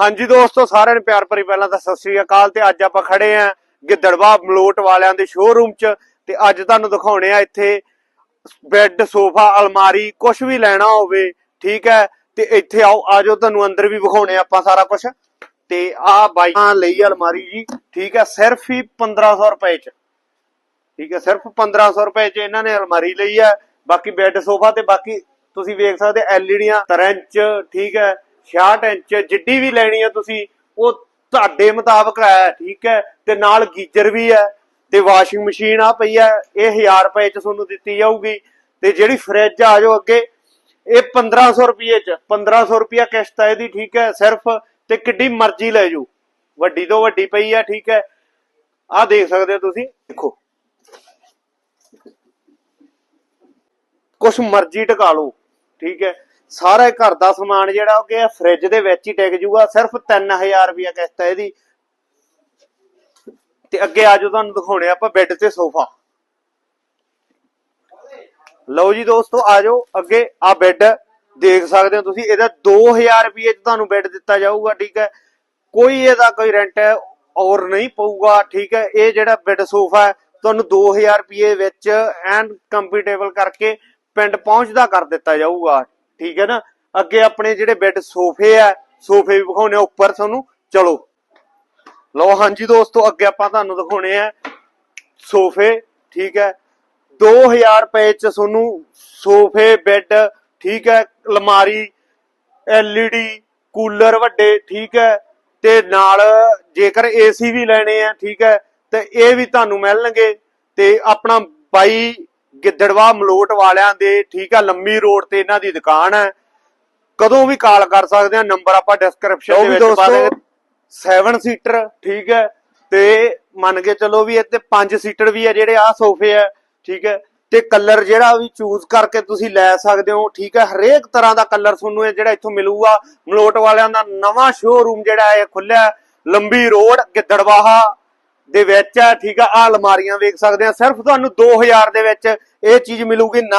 ਹਾਂਜੀ ਦੋਸਤੋ, ਸਾਰਿਆਂ ਨੂੰ ਪਿਆਰ ਭਰੀ ਪਹਿਲਾਂ ਤਾਂ ਸਤਿ ਸ੍ਰੀ ਅਕਾਲ ਤੇ ਅੱਜ ਆਪਾਂ ਖੜੇ ਆਂ ਗਿੱਦੜਵਾ ਮਲੋਟ ਵਾਲਿਆਂ ਦੇ ਸ਼ੋਰੂਮ 'ਚ ਤੇ ਅੱਜ ਤੁਹਾਨੂੰ ਦਿਖਾਉਣੇ ਆ ਇੱਥੇ ਬੈੱਡ ਸੋਫਾ ਅਲਮਾਰੀ ਕੁਝ ਵੀ ਲੈਣਾ ਹੋਵੇ, ਠੀਕ ਹੈ? ਤੇ ਇੱਥੇ ਆਓ, ਆਜੋ, ਤੁਹਾਨੂੰ ਅੰਦਰ ਵੀ ਵਿਖਾਉਣੇ ਆਪਾਂ ਸਾਰਾ ਕੁਝ ਤੇ ਆ ਬਾਈਕਾਂ ਲਈ ਅਲਮਾਰੀ ਜੀ, ਠੀਕ ਹੈ? ਸਿਰਫ ਹੀ 1500 ਰੁਪਏ 'ਚ। ਠੀਕ ਹੈ? ਸਿਰਫ 1500 ਰੁਪਏ 'ਚ ਇਹਨਾਂ ਨੇ ਅਲਮਾਰੀ ਲਈ ਹੈ। ਬਾਕੀ ਬੈੱਡ ਸੋਫਾ ਤੇ ਬਾਕੀ ਤੁਸੀਂ ਵੇਖ ਸਕਦੇ ਐਲਈਡੀਆਂ 3 ਇੰਚ ਠੀਕ ਹੈ? 66 ਇੰਚ ਜਿੱਡੀ ਵੀ ਲੈਣੀ ਆ ਤੁਸੀਂ, ਉਹ ਤੁਹਾਡੇ ਮੁਤਾਬਕ ਹੈ, ਠੀਕ ਹੈ? ਤੇ ਨਾਲ ਗੀਜ਼ਰ ਵੀ ਹੈ, ਤੇ ਵਾਸ਼ਿੰਗ ਮਸ਼ੀਨ ਆ ਪਈ ਹੈ, ਇਹ 1000 ਰੁਪਏ 'ਚ ਤੁਹਾਨੂੰ ਦਿੱਤੀ ਜਾਊਗੀ। ਤੇ ਜਿਹੜੀ ਫ੍ਰਿਜ ਆ ਜਾਓ ਅੱਗੇ, ਇਹ 1500 ਰੁਪਏ 'ਚ 1500 ਰੁਪਿਆ ਕਿਸ਼ਤ ਹੈ ਇਹਦੀ, ਠੀਕ ਹੈ? ਸਿਰਫ ਤੇ ਕਿੱਡੀ ਮਰਜ਼ੀ ਲੈ ਜਾਓ। ਵੱਡੀ ਤੋਂ ਵੱਡੀ ਪਈ ਆ, ਠੀਕ ਹੈ? ਆਹ ਦੇਖ ਸਕਦੇ ਹੋ ਤੁਸੀਂ, ਦੇਖੋ। ਕੁਛ ਮਰਜ਼ੀ ਟਿਕਾ ਲਓ, ਠੀਕ ਹੈ? ਸਾਰਾ ਘਰ ਦਾ ਸਮਾਨ ਜਿਹੜਾ ਉਹ ਕਿ ਫ੍ਰਿਜ ਦੇ ਵਿੱਚ ਹੀ ਟਿਕ ਜੂਗਾ, ਸਿਰਫ 3000 ਰੁਪਿਆ ਕਿਸ਼ਤ ਹੈ ਇਹਦੀ। ਤੇ ਅੱਗੇ ਆਜੋ ਤੁਹਾਨੂੰ ਦਿਖਾਉਣੇ ਆਪਾਂ ਬੈੱਡ ਤੇ ਸੋਫਾ। ਲਓ ਜੀ ਦੋਸਤੋ, ਆਜੋ, ਅੱਗੇ ਆ ਬੈੱਡ ਦੇਖ ਸਕਦੇ ਹੋ ਤੁਸੀਂ, ਇਹਦਾ 2000 ਰੁਪਏ ਚ ਤੁਹਾਨੂੰ ਬੈੱਡ ਦਿੱਤਾ ਜਾਊਗਾ, ਠੀਕ ਹੈ। ਕੋਈ ਇਹਦਾ ਕੋਈ ਰੈਂਟ ਹੈ ਔਰ ਨਹੀਂ ਪਊਗਾ, ਠੀਕ ਹੈ। ਇਹ ਜਿਹੜਾ ਬੈੱਡ ਸੋਫਾ ਹੈ, ਤੁਹਾਨੂੰ 2000 ਰੁਪਏ ਵਿੱਚ ਐਨ ਕੰਫਰਟੇਬਲ ਕਰਕੇ ਪਿੰਡ ਪਹੁੰਚਦਾ ਕਰ ਦਿੱਤਾ ਜਾਊਗਾ। ਠੀਕ ਹੈ ਨਾ? ਅੱਗੇ ਆਪਣੇ ਜਿਹੜੇ ਬੈੱਡ ਸੋਫੇ ਆ, ਸੋਫੇ ਵੀ ਵਿਖਾਉਣੇ ਆ, ਉੱਪਰ ਤੁਹਾਨੂੰ, ਚਲੋ। ਲਓ, ਹਾਂਜੀ ਦੋਸਤੋ, ਅੱਗੇ ਆਪਾਂ ਤੁਹਾਨੂੰ ਦਿਖਾਉਣੇ ਆ ਸੋਫੇ, ਠੀਕ ਹੈ। 2000 ਰੁਪਏ ਚ ਤੁਹਾਨੂੰ ਸੋਫੇ, ਬੈੱਡ, ਠੀਕ ਹੈ, ਅਲਮਾਰੀ, ਐਲਈਡੀ, ਕੂਲਰ ਵੱਡੇ, ਠੀਕ ਹੈ। ਤੇ ਨਾਲ ਜੇਕਰ ਏਸੀ ਵੀ ਲੈਣੇ ਆ, ਠੀਕ ਹੈ, ਤੇ ਇਹ ਵੀ ਤੁਹਾਨੂੰ ਮਿਲਣਗੇ। ਤੇ ਆਪਣਾ ਬਾਈ ਗਿੱਦੜਵਾ ਮਲੋਟ ਵਾਲਿਆਂ ਦੇ ਠੀਕ ਹੈ ਲੰਮੀ ਰੋਡ ਤੇ ਇਹਨਾਂ ਦੀ ਦੁਕਾਨ ਹੈ। ਕਦੋਂ ਵੀ ਕਾਲ ਕਰ ਸਕਦੇ ਆ ਨੰਬਰ ਆਪਾਂ ਡਿਸਕ੍ਰਿਪਸ਼ਨ ਦੇ ਵਿੱਚ ਪਾ ਦੇਵਾਂਗੇ 7 ਸੀਟਰ ਠੀਕ ਹੈ ਤੇ ਮੰਨ ਕੇ ਚੱਲੋ ਵੀ ਇੱਥੇ 5 ਸੀਟਰ ਵੀ ਆ ਜਿਹੜੇ ਆ ਸੋਫੇ ਆ ਠੀਕ ਹੈ ਤੇ ਕਲਰ ਜਿਹੜਾ ਵੀ ਚੂਜ਼ ਕਰਕੇ ਤੁਸੀਂ ਲੈ ਸਕਦੇ ਹੋ ਠੀਕ ਹੈ ਹਰੇਕ ਤਰ੍ਹਾਂ ਦਾ ਕਲਰ ਤੁਹਾਨੂੰ ਇਹ ਜਿਹੜਾ ਇੱਥੋਂ ਮਿਲੂਗਾ। ਮਲੋਟ ਵਾਲਿਆਂ ਦਾ ਨਵਾਂ ਸ਼ੋਰੂਮ ਜਿਹੜਾ ਇਹ ਖੁੱਲਿਆ ਲੰਬੀ ਰੋਡ ਗਿੱਦੜਵਾਹਾ ਦੇ ਵਿੱਚ ਹੈ ਠੀਕ ਆ ਆ ਅਲਮਾਰੀਆਂ ਵੇਖ ਸਕਦੇ ਆ। ਸਿਰਫ ਤੁਹਾਨੂੰ 2000 ਦੇ ਵਿੱਚ ਇਹ ਚੀਜ਼ ਮਿਲੂਗੀ ਨਾ